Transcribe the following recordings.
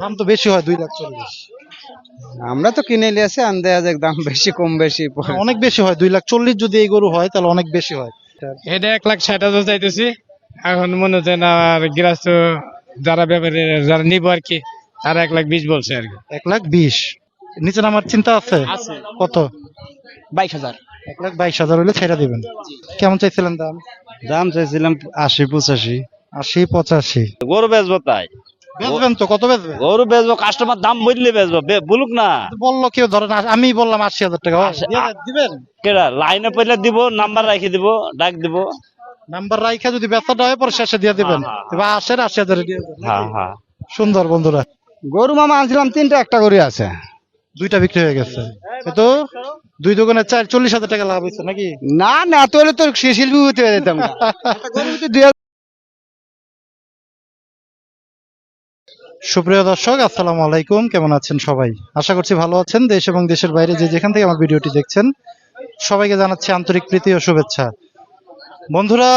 দাম তো বেশি হয় দুই লাখ চল্লিশ। আমরা তো কিনে নিয়েছি আন্দাজ দাম বেশি কম বেশি অনেক বেশি হয় দুই লাখ চল্লিশ যদি এই গরু হয় তাহলে অনেক বেশি হয়। এটা এক লাখ ষাট হাজার চাইতেছি। এখন মনে হচ্ছে না আর গৃহস্থ যারা ব্যাপারে যারা নিব আর কি তারা এক লাখ বিশ বলছে আর কি। এক লাখ বিশ। নিচে নামার চিন্তা আছে? কত? বাইশ হাজার। এক লাখ বাইশ হাজার হলে ছেড়ে দিবেন। কেমন চাইছিলেন দাম? দাম চাইছিলাম আশি পঁচাশি। আশি পঁচাশি। গরু বেচবো তাই। বেচবেন তো কত বেচবেন? গরু বেচবো কাস্টমার দাম বুঝলে বেচবো বলুক না। বলল কেউ ধরেন আমি বললাম আশি হাজার টাকা আশি- দিবেন? কেডা লাইনে পড়লে দিব নাম্বার রেখে দিব ডাক দিব। নাম্বার রাইখা যদি বেচাটা হয় পরে শেষে দিয়ে দিবেন। হ্যাঁ, হ্যাঁ। এবার আসেন আশি হাজারে হ্যাঁ হ্যাঁ। সুন্দর বন্ধুরা। গরু মামা আনছিলাম তিনটা একটা গরু আছে। দুইটা বিক্রি হয়ে গেছে। তো দুই দোকানে চার চল্লিশ হাজার টাকা লাভ হয়েছে নাকি? না না তো শিল্পী হতে দুই সুপ্রিয় দর্শক, আসসালামু আলাইকুম। কেমন আছেন সবাই? আশা করছি ভালো আছেন। দেশ এবং দেশের বাইরে যে যেখান থেকে আমার ভিডিওটি দেখছেন, সবাইকে জানাচ্ছি আন্তরিক প্রীতি ও শুভেচ্ছা। বন্ধুরা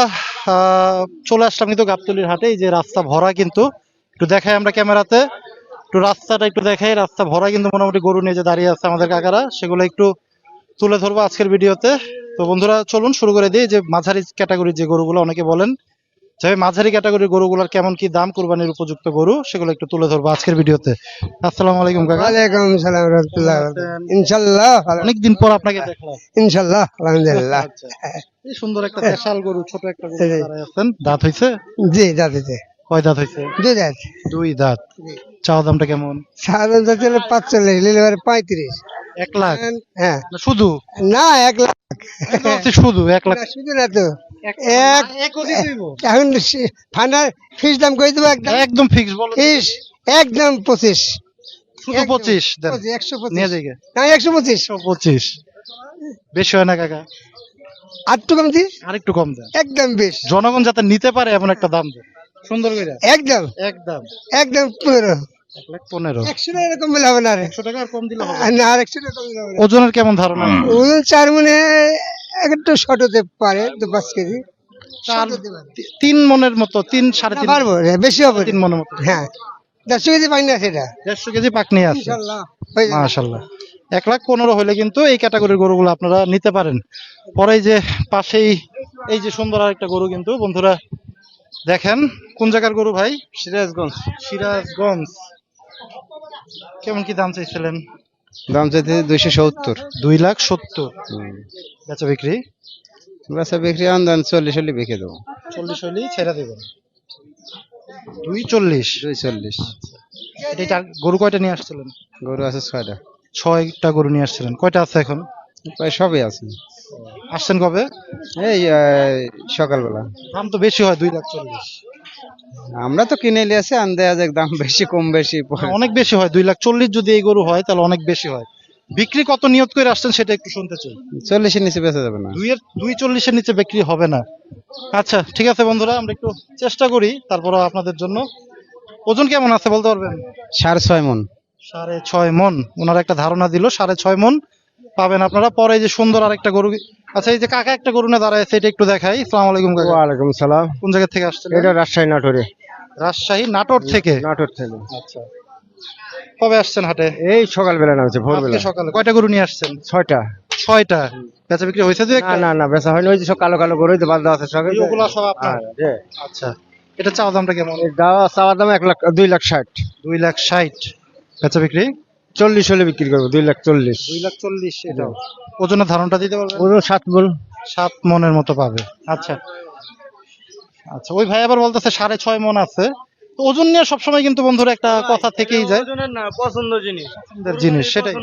চলে আসলাম কিন্তু গাবতলির হাটে। এই যে রাস্তা ভরা কিন্তু, একটু দেখাই আমরা ক্যামেরাতে। একটু রাস্তাটা একটু দেখাই। রাস্তা ভরা কিন্তু মোটামুটি গরু নিয়ে যে দাঁড়িয়ে আছে আমাদের কাকারা, সেগুলো একটু তুলে ধরবো আজকের ভিডিওতে। তো বন্ধুরা, চলুন শুরু করে দিই। যে মাঝারি ক্যাটাগরির যে গরুগুলো অনেকে বলেন যে ভাই মাঝারি ক্যাটাগরির গরুগুলোর কেমন কি দাম কুরবানির উপযুক্ত গরু সেগুলো একটু তুলে ধরবো আজকের ভিডিওতে। আসসালামু আলাইকুম কাকা। ওয়ালাইকুম সালাম রহমতুল্লাহ। ইনশাল্লাহ অনেকদিন পর আপনাকে দেখলাম। ইনশাল্লাহ আলহামদুলিল্লাহ। আচ্ছা। এই সুন্দর একটা দেশাল গরু ছোট একটা গরু আছেন। দাঁত হইছে? জি দাদিতে কয় দাঁত হইছে? দুই দাঁত। দুই দাঁত। চাওয়া দামটা কেমন? এবারে পঁয়ত্রিশ। এক লাখ? হ্যাঁ। শুধু? না এক লাখ। শুধু এক লাখ। শুধু না তো। এক? এখন ফাইনাল ফিস দাম করে দেবো একদম? একদম ফিক্স বলো ফিস একদম পঁচিশ। শুধু পঁচিশ একশো পঁচিশ। না একশো পঁচিশ। পঁচিশ। বেশি হয় না কাকা। আটটু কমতি আরেকটু কম দেন। একদম বেশ। জনগণ যাতে নিতে পারে এমন একটা দাম দেন। সুন্দর করে। একদম। একদম। একদম পনেরো। এক লাখ পনেরো। একশো টাকা এরকম বলে হবে না একশো টাকা আর কম দিলে হবে না। আর একশো টাকা কমলে হবে ওজনের কেমন ধারণা? ওজন চার মনে একটু শর্ট হতে পারে দু পাঁচ কেজি। চার তিন মনের মতো তিন সাড়ে তিন পারব বেশি হবে তিন মনের মতো। হ্যাঁ দেড়শো কেজি পাই না সেটা দেড়শো কেজি পাক নিয়ে আসছে ইনশাল্লাহ হয়ে যাবে। মাশাল্লাহ। এক লাখ পনেরো হলে কিন্তু এই ক্যাটাগরির গরুগুলো আপনারা নিতে পারেন। পরে যে পাশেই এই যে সুন্দর আরেকটা গরু কিন্তু বন্ধুরা দেখেন কোন জায়গার গরু ভাই? সিরাজগঞ্জ সিরাজগঞ্জ। কেমন কি দাম চাইছিলেন? দাম চাইতে দুইশো সত্তর। দুই লাখ সত্তর। বেচা বিক্রি? বেচা বিক্রি আন্দাজ চল্লিশ হলে বিকে দেবো। চল্লিশ হলে ছেড়ে দেবেন। দুই চল্লিশ? দুই চল্লিশ। এটা গরু কয়টা নিয়ে আসছিলেন? গরু আছে ছয়টা। ছয়টা গরু নিয়ে আসছিলেন। কয়টা আছে এখন? প্রায় সবই আছে। আসছেন কবে? এই সকালবেলা। দাম তো বেশি হয় দুই লাখ চল্লিশ। আমরা তো কিনে নিয়েছি আন্দাজ দাম বেশি কম বেশি পড়ে। অনেক বেশি হয় দুই লাখ চল্লিশ যদি এই গরু হয় তাহলে অনেক বেশি হয়। বিক্রি কত নিয়ত করে আসছেন সেটা একটু শুনতে চাই। চল্লিশের নিচে বেচা যাবে না। দুইয়ের দুই চল্লিশের নিচে বিক্রি হবে না। আচ্ছা ঠিক আছে বন্ধুরা আমরা একটু চেষ্টা করি তারপরে আপনাদের জন্য। ওজন কেমন আছে বলতে পারবেন? সাড়ে ছয় মন। সাড়ে ছয় মন। ওনার একটা ধারণা দিল সাড়ে ছয় মন। পাবেন আপনারা। পরে যে সুন্দর আরেকটা গরু আচ্ছা এই যে কাকা একটা গরু নিয়ে দাঁড়ায় আছে এটা একটু দেখাই। সালাম আলাইকুম কাকা। ওয়ালাইকুম সালাম। কোন জায়গা থেকে আসছেন? এটা রাজশাহী নাটোরে। রাজশাহী নাটোর থেকে? নাটোর থেকে। আচ্ছা। কবে আসছেন হাটে? এই সকালবেলা নামছে আজকে সকালে। কয়টা গরু নিয়ে আসছেন? ছয়টা। ছয়টা। বেচা বিক্রি হয়েছে দুই না না না বেচা হয়নি। ওই যে সব কালো কালো গরু তো বাদ দেওয়া আছে সকালে ওগুলো সব আপনার? আচ্ছা। এটা চাওয়া দামটা কেমন? চাওয়া দাম এক লাখ দুই লাখ ষাট। দুই লাখ ষাট। বেচা বিক্রি? চল্লিশ হলে বিক্রি করব দুই লাখ চল্লিশ। দুই লাখ চল্লিশ এটাও। ওজনের ধারণটা দিতে পারবেন? ওজন সাত বল সাত মনের মতো পাবে। আচ্ছা। আচ্ছা ওই ভাই আবার বলতেছে সাড়ে ছয় মন আছে। তো ওজন নিয়ে সবসময় কিন্তু বন্ধুরা একটা কথা থেকেই যায়। না পছন্দ জিনিস। পছন্দের জিনিস সেটাই।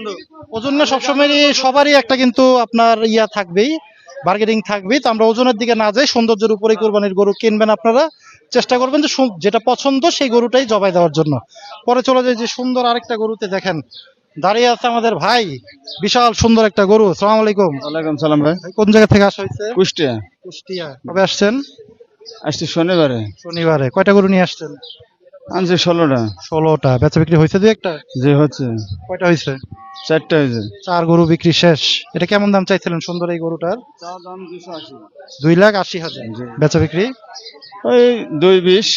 ওজন নিয়ে সবসময় সবারই একটা কিন্তু আপনার ইয়া থাকবেই বার্গেনিং থাকবেই। তো আমরা ওজনের দিকে না যাই সৌন্দর্যের উপরে কোরবানির গরু কিনবেন আপনারা। চেষ্টা করবেন যে যেটা পছন্দ সেই গরুটাই জবাই দেওয়ার জন্য। পরে চলে যায় যে সুন্দর আরেকটা গরুতে দেখেন দাঁড়িয়ে আছে আমাদের ভাই বিশাল সুন্দর একটা গরু। সালাম আলাইকুম। ওয়ালাইকুম সালাম ভাই। কোন জায়গা থেকে আসা হয়েছে? কুষ্টিয়া। কুষ্টিয়া। কবে আসছেন? আসছি শনিবারে। শনিবারে। কয়টা গরু নিয়ে আসছেন? আনছি ষোলোটা। ষোলোটা। বেচা বিক্রি হয়েছে দু একটা? যে হচ্ছে। কয়টা হয়েছে? চারটা হয়েছে। চার গরু বিক্রি শেষ। এটা কেমন দাম চাইছিলেন সুন্দর এই গরুটার? দুই লাখ আশি হাজার। বেচা বিক্রি? ওই দুই বিশ।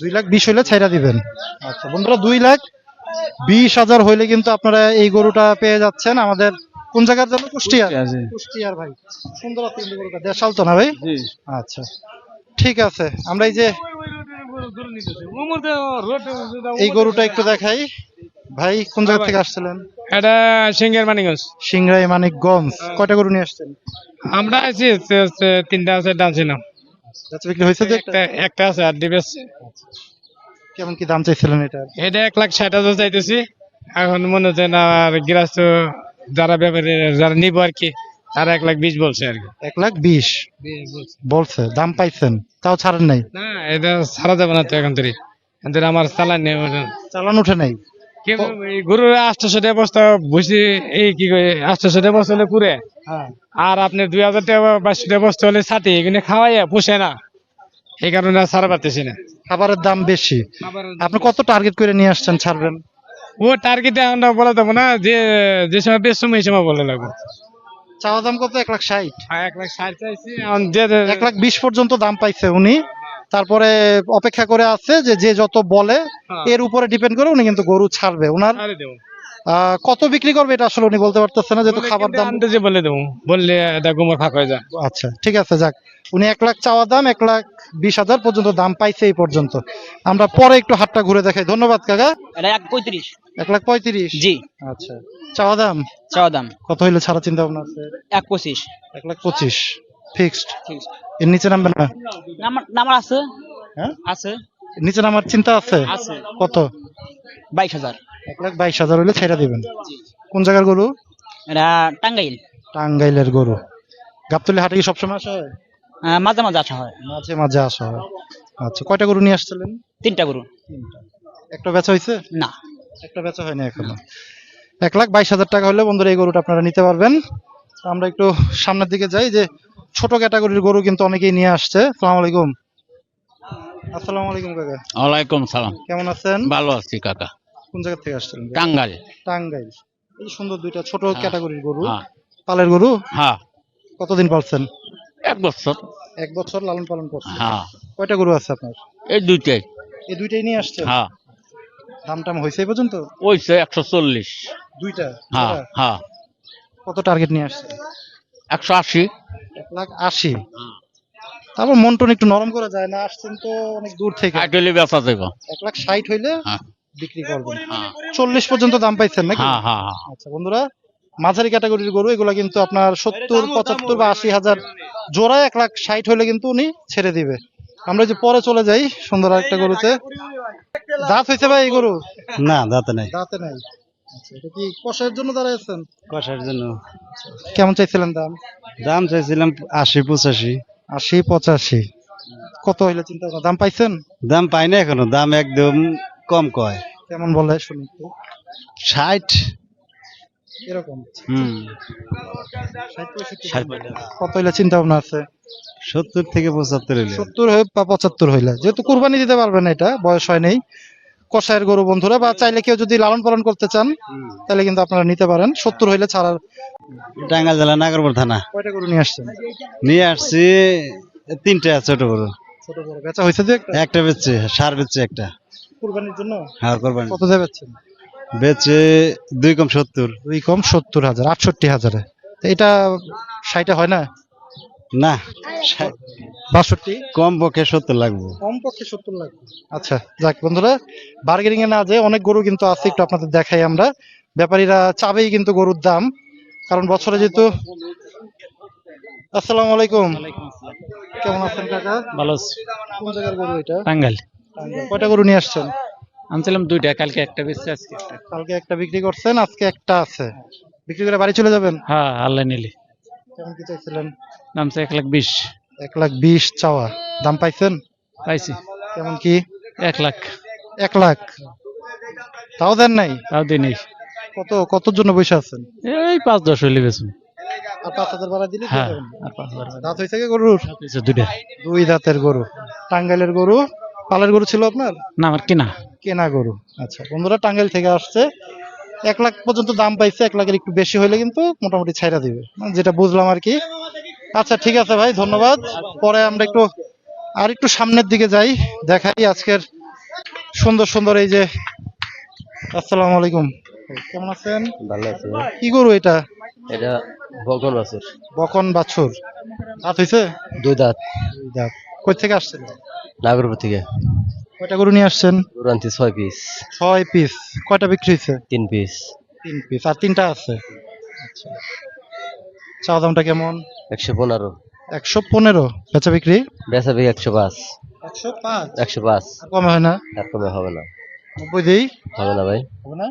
দুই লাখ বিশ হইলে ছাইরা দিবেন। আচ্ছা বন্ধুরা দুই লাখ বিশ হাজার হইলে কিন্তু আপনারা এই গরুটা পেয়ে যাচ্ছেন আমাদের কোন জায়গার জন্য? কুষ্টিয়া কুষ্টিয়ার ভাই। সুন্দর গরুটা দেশাল তো না ভাই? আচ্ছা ঠিক আছে আমরা এই যে এই গরুটা একটু দেখাই। ভাই কোন জায়গা থেকে আসছিলেন? এটা সিঙ্গের মানিগঞ্জ সিংরাই মানিকগঞ্জ। কয়টা গরু নিয়ে আসছেন? আমরা আছি তিনটা আছে ডানছি না বিক্রি হয়েছে তো একটা? একটা আছে আর ডিবেস কেমন কি দাম চাইছিলেন এটা? এটা এক লাখ ষাট হাজার চাইতেছি। এখন মনে হচ্ছে না আর গৃহস্থ যারা ব্যাপারে যারা নিবো আর কি তারা এক লাখ বিশ বলছে আর কি। এক লাখ বিশ? বলছে। দাম পাইছেন তাও ছাড়েন নাই? না এটা ছাড়া যাবে না তো এখন থেকে আমার চালান নেই চালান উঠে নাই? কিন্তু আটশোশো টাকা বস্তা এই কি কয় আটশোশো টাকা বস্তা হলে পুরে। হ্যাঁ। আর আপনি দুই হাজার টাকা বাইশশো টাকা বস্তা হলে এখানে পুষে না। এই কারণে আর ছাড়া না। খাবারের দাম বেশি। আপনি কত টার্গেট করে নিয়ে আসছেন ছাড়বেন? ও টার্গেটে আমরা বলে দেবো না যে যে সময় বেশ সময় এই সময় বলে লাগবো। চাওয়া দাম কত? এক লাখ ষাট। হ্যাঁ, এক লাখ ষাট চাইছি এখন এক লাখ বিশ পর্যন্ত দাম পাইছে উনি। তারপরে অপেক্ষা করে আছে যে যে যত বলে হ্যাঁ। এর উপরে ডিপেন্ড করে উনি কিন্তু গরু ছাড়বে। ওনার। আহ, কত বিক্রি করবে এটা আসলে উনি বলতে পারতেছে না যেহেতু খাবার দাম আন্দাজে বলে দেবো বললে গোমর ফাঁক হয়ে যায়। আচ্ছা ঠিক আছে যাক। উনি এক লাখ চাওয়া দাম এক লাখ বিশ হাজার পর্যন্ত দাম পাইছে এই পর্যন্ত। আমরা পরে একটু হাটটা ঘুরে দেখাই। ধন্যবাদ কাকা। এক পঁয়ত্রিশ। এক লাখ পঁয়ত্রিশ? জি। আচ্ছা চাওয়া দাম? চাওয়া দাম। কত হইলে ছাড়া চিন্তা ভাবনা আছে? এক পঁচিশ। এক লাখ পঁচিশ। ফিক্সড এর নিচে নামবে না? নাম্বার আছে? হ্যাঁ? আছে। নিচে নামার চিন্তা আছে? আছে। কত? বাইশ হাজার। এক লাখ বাইশ হাজার হইলে ছেড়ে দিবেন। কোন জায়গার গরু? এটা টাঙ্গাইল। টাঙ্গাইলের গরু। গাবতলি হাটে কি সবসময় আসা হয়? মাঝে মাঝে আসা হয়। মাঝে মাঝে আসা হয়। আচ্ছা কয়টা গরু নিয়ে আসছিলেন? তিনটা গরু। একটা বেচা হয়েছে? না। একটা বেচা হয়নি এখনও। এক লাখ বাইশ হাজার টাকা হলে বন্ধুরা এই গরুটা আপনারা নিতে পারবেন। আমরা একটু সামনের দিকে যাই যে ছোট ক্যাটাগরির গরু কিন্তু অনেকেই নিয়ে আসছে। সালাম আলাইকুম। আসসালামু আলাইকুম কাকা। ওয়ালাইকুম সালাম। কেমন আছেন? ভালো আছি কাকা। কোন জায়গা থেকে আসছেন টাঙ্গাইল। টাঙ্গাইল। এই সুন্দর দুইটা ছোট। ক্যাটাগরির গরু। হ্যাঁ। পালের গরু? হ্যাঁ। কতদিন পালছেন? এক বছর। এক বছর লালন পালন করছেন। হ্যাঁ। কয়টা গরু আছে আপনার? এই দুইটাই। এই দুইটাই নিয়ে আসছেন? হ্যাঁ। দাম টাম হয়েছে এই পর্যন্ত? ওইছে একশো চল্লিশ। দুইটা? হ্যাঁ হ্যাঁ। কত টার্গেট নিয়ে আসছেন? একশো আশি। এক লাখ আশি। তারপর মন টন একটু নরম করা যায় না আসছেন তো অনেক দূর থেকে। বেচা দেব এক লাখ ষাট হইলে হ্যাঁ। বিক্রি করবেন। হ্যাঁ। চল্লিশ পর্যন্ত দাম পাইছেন নাকি? হ্যাঁ হ্যাঁ হ্যাঁ। আচ্ছা বন্ধুরা মাঝারি ক্যাটাগরির গরু এগুলা কিন্তু আপনার সত্তর পঁচাত্তর বা আশি হাজার জোড়ায় এক লাখ ষাট হইলে কিন্তু উনি ছেড়ে দিবে। আমরা যে পরে চলে যাই সুন্দর একটা গরুতে। দাঁত হয়েছে ভাই এই গরু? না দাঁতে নাই। দাঁতে নাই। আচ্ছা এটা কি কষায়ের জন্য দাঁড়াইছেন কষার জন্য। কেমন চাইছিলেন দাম? দাম চাইছিলাম আশি পঁচাশি। আশি পঁচাশি। কত হইলে চিন্তা ভাবনা? দাম পাইছেন? দাম পাই না এখনও দাম একদম কম কয়। কেমন বলে শুনি ষাট। এরকম। হুম। ষাট পঁয়ষট্টি ষাট। কত হইলে চিন্তা ভাবনা আছে? সত্তর থেকে পঁচাত্তর হইলে। সত্তর হয়ে বা পঁচাত্তর হইলে। যেহেতু কুরবানি দিতে পারবেন এটা বয়স হয় নেই। কষায়ের গরু বন্ধুরা বা চাইলে কেউ যদি লালন পালন করতে চান তাহলে কিন্তু আপনারা নিতে পারেন। সত্তর হইলে ছাড়ার টাঙ্গাইল জেলা নাগরপুর থানা। কয়টা গরু নিয়ে আসছেন? নিয়ে আসছি তিনটা ছোট বড় ছোট বড় বেচা হয়েছে যে একটা? একটা বেচছে সার বেচছে একটা। কুরবানির জন্য? হ্যাঁ করবেন কত দিয়ে বেচছেন? বেচে দুই কম সত্তর। দুই কম সত্তর হাজার আটষট্টি হাজারে। এটা ষাটে হয় না? না ষাট- বাষট্টি? কম পক্ষে সত্তর লাগবো। কম পক্ষে সত্তর লাগবে। আচ্ছা যাক বন্ধুরা বার্গেনিং এ না যে অনেক গরু কিন্তু আছে একটু আপনাদের দেখাই আমরা। ব্যাপারীরা চাবেই কিন্তু গরুর দাম কারণ বছরে যেহেতু আসসালামু আলাইকুম। কেমন আছেন কাকা? ভালো কোন জায়গার গরু এটা? টাঙ্গাইল। কয়টা গরু নিয়ে আসছেন? আনছিলাম দুইটা কালকে একটা বেশি আজকে একটা। কালকে একটা বিক্রি করছেন আজকে একটা আছে। বিক্রি করে বাড়ি চলে যাবেন? হ্যাঁ আল্লাহ নিলি। কেমন কি চাইছিলেন? নামছে এক লাখ বিশ। এক লাখ বিশ চাওয়া। দাম পাইছেন? পাইছি। কেমন কি? এক লাখ। এক লাখ। তাও দেন নাই? তাও দিই নেই। কত কতর জন্য বসে আছেন? এই পাঁচ দশ হইলে বেশি আর পাঁচ হাজার ভাড়া দিলে হ্যাঁ আর পাঁচ হাজার দাঁত হয়েছে কি গরুর? দুইটা। দুই দাঁতের গরু। টাঙ্গাইলের গরু। পালের গরু ছিল আপনার? না আমার কিনা। কেনা গরু। আচ্ছা বন্ধুরা টাঙ্গাইল থেকে আসছে এক লাখ পর্যন্ত দাম পাইছে এক লাখের একটু বেশি হইলে কিন্তু মোটামুটি ছাইরা দিবে। যেটা বুঝলাম আর কি। আচ্ছা ঠিক আছে ভাই ধন্যবাদ। পরে আমরা একটু আর একটু সামনের দিকে যাই দেখাই আজকের সুন্দর সুন্দর এই যে আসসালামু আলাইকুম। কেমন আছেন? ভালো আছে কি গরু এটা? এটা বকন আছে বকন বাছুর। দাঁত হইছে? দুই দাঁত। দুই দাঁত। কই থেকে আসছেন নাগরপুর থেকে। কয়টা গরু নিয়ে আসছেন? গরু আনছি ছয় পিস ছয় পিস কয়টা বিক্রি হয়েছে তিন পিস তিন পিস আর তিনটা আছে? আচ্ছা। চাওয়া দামটা কেমন? একশো পনেরো। একশো পনেরো। বেচা বিক্রি? বেচা বিক্রি একশো পাঁচ। একশো পাঁচ? একশো পাঁচ। কমে হয় না? আর কমে হবে না। নব্বই দিই? হবে না ভাই। হবে না?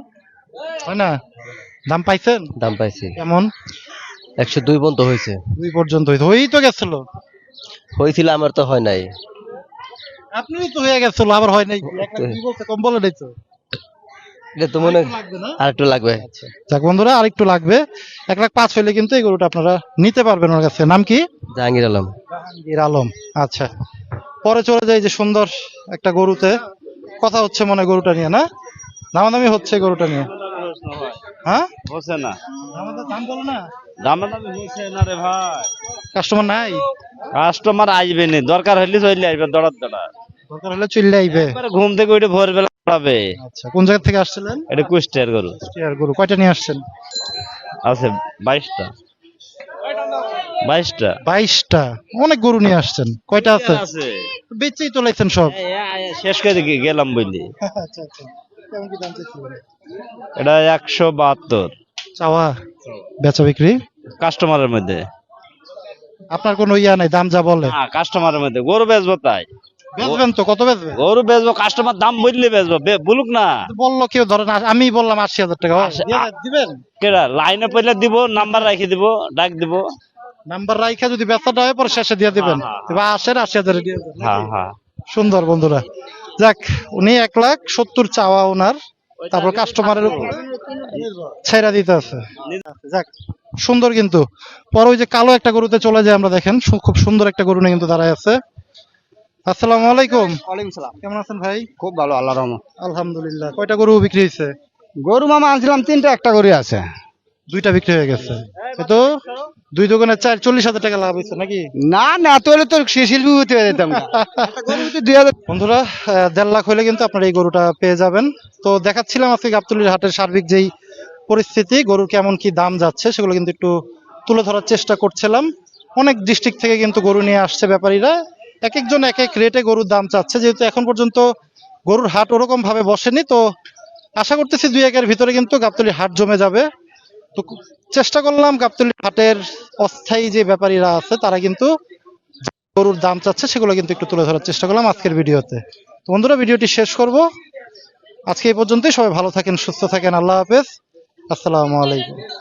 হয় না? দাম পাইছেন? দাম পাইছি। কেমন? একশো দুই পর্যন্ত হয়েছে দুই পর্যন্ত হইতো হয়েই তো গেছিল। হয়েছিল আমার তো হয় নাই। আপনি তো হয়ে গেছিল আবার হয় নাই। এক লাখ দুই বলছে, কম বলে নাই তো এটা তো মনে লাগবে না? আর একটু লাগবে যাক বন্ধুরা আর লাগবে। এক লাখ পাঁচ হইলে কিন্তু এই গরুটা আপনারা নিতে পারবেন ওর কাছে। নাম কি? জাহাঙ্গীর আলম। জাহাঙ্গীর আলম। আচ্ছা। পরে চলে যাই যে সুন্দর একটা গরুতে। কথা হচ্ছে মনে হয় গরুটা নিয়ে না? দামাদামি হচ্ছে গরুটা নিয়ে। হ্যাঁ? হচ্ছে না। দাম বলো না। দামে দামে হচ্ছে না রে ভাই। কাস্টমার নাই? কাস্টমার আসবে নি দরকার হইলে চলে আসবে দড়ার দড়া দরকার হলে চলে আইবে। এবারে ঘুম থেকে উঠে ভোরবেলা পড়াবে আচ্ছা কোন জায়গা থেকে আসছিলেন? এটা কুষ্টিয়ার গরু। আর গরু কয়টা নিয়ে আসছেন? আছে বাইশটা। বাইশটা। বাইশটা অনেক গরু নিয়ে আসছেন। কয়টা আছে? আছে। বেচেই তো লাইছেন সব। এই, এই, শেষ করে কি গেলাম বুঝলি আচ্ছা আচ্ছা। কেমন কি দাম চাইছিলেন? এটা একশো বাহাত্তর। চাওয়া। বেচা বিক্রি? কাস্টমারের মধ্যে। আপনার কোনো ইয়া নাই দাম যা বলে। হ্যাঁ কাস্টমারের মধ্যে। গরু বেচবো তাই। বেচবেন তো কত বেচবেন? গরু বেচবো কাস্টমার দাম বুঝলে বেচবো বলুক না। বলল কেউ ধরেন আমি বললাম আশি হাজার টাকা। দিবেন? কেডা লাইনে পড়লে দিব নাম্বার রাখি দিব ডাক দিব। নাম্বার রাইখা যদি বেচাটা হয় পরে শেষে দিয়ে দিবেন। হ্যাঁ, হ্যাঁ, এবার আসেন আশি হাজারে দিয়ে হ্যাঁ হ্যাঁ। সুন্দর বন্ধুরা। যাক উনি এক লাখ সত্তর চাওয়া ওনার। তারপর কাস্টমারের উপর ছেড়া দিতে আছে। যাক সুন্দর কিন্তু। পরে ওই যে কালো একটা গরুতে চলে যায় আমরা দেখেন খুব সুন্দর একটা গরু নিয়ে কিন্তু দাঁড়ায় আছে। আসসালামু আলাইকুম। ওয়ালাইকুম সালাম। কেমন আছেন ভাই? খুব ভালো আল্লাহ রহমত। আলহামদুলিল্লাহ। কয়টা গরু বিক্রি হয়েছে? গরু মামা আনছিলাম তিনটা একটা গরু আছে। দুইটা বিক্রি হয়ে গেছে। তো দুই দোকানে চার চল্লিশ হাজার টাকা লাভ হয়েছে নাকি? না না তো হলে তোর সে শিল্পী হতে যেতাম দুই হাজার বন্ধুরা দেড় লাখ হলে কিন্তু আপনারা এই গরুটা পেয়ে যাবেন। তো দেখাচ্ছিলাম আজকে গাবতলির হাটের সার্বিক যেই পরিস্থিতি, গরুর কেমন কি দাম যাচ্ছে সেগুলো কিন্তু একটু তুলে ধরার চেষ্টা করছিলাম। অনেক ডিস্ট্রিক্ট থেকে কিন্তু গরু নিয়ে আসছে ব্যাপারীরা। এক একজন এক এক রেটে গরুর দাম চাচ্ছে। যেহেতু এখন পর্যন্ত গরুর হাট ওরকম ভাবে বসেনি, তো আশা করতেছি দুই একের ভিতরে কিন্তু গাবতলির হাট জমে যাবে। তো চেষ্টা করলাম গাবতলির হাটের অস্থায়ী যে ব্যাপারীরা আছে, তারা কিন্তু গরুর দাম চাচ্ছে সেগুলো কিন্তু একটু তুলে ধরার চেষ্টা করলাম আজকের ভিডিওতে। তো বন্ধুরা, ভিডিওটি শেষ করব। আজকে এই পর্যন্তই। সবাই ভালো থাকেন, সুস্থ থাকেন। আল্লাহ হাফেজ। আসসালামু আলাইকুম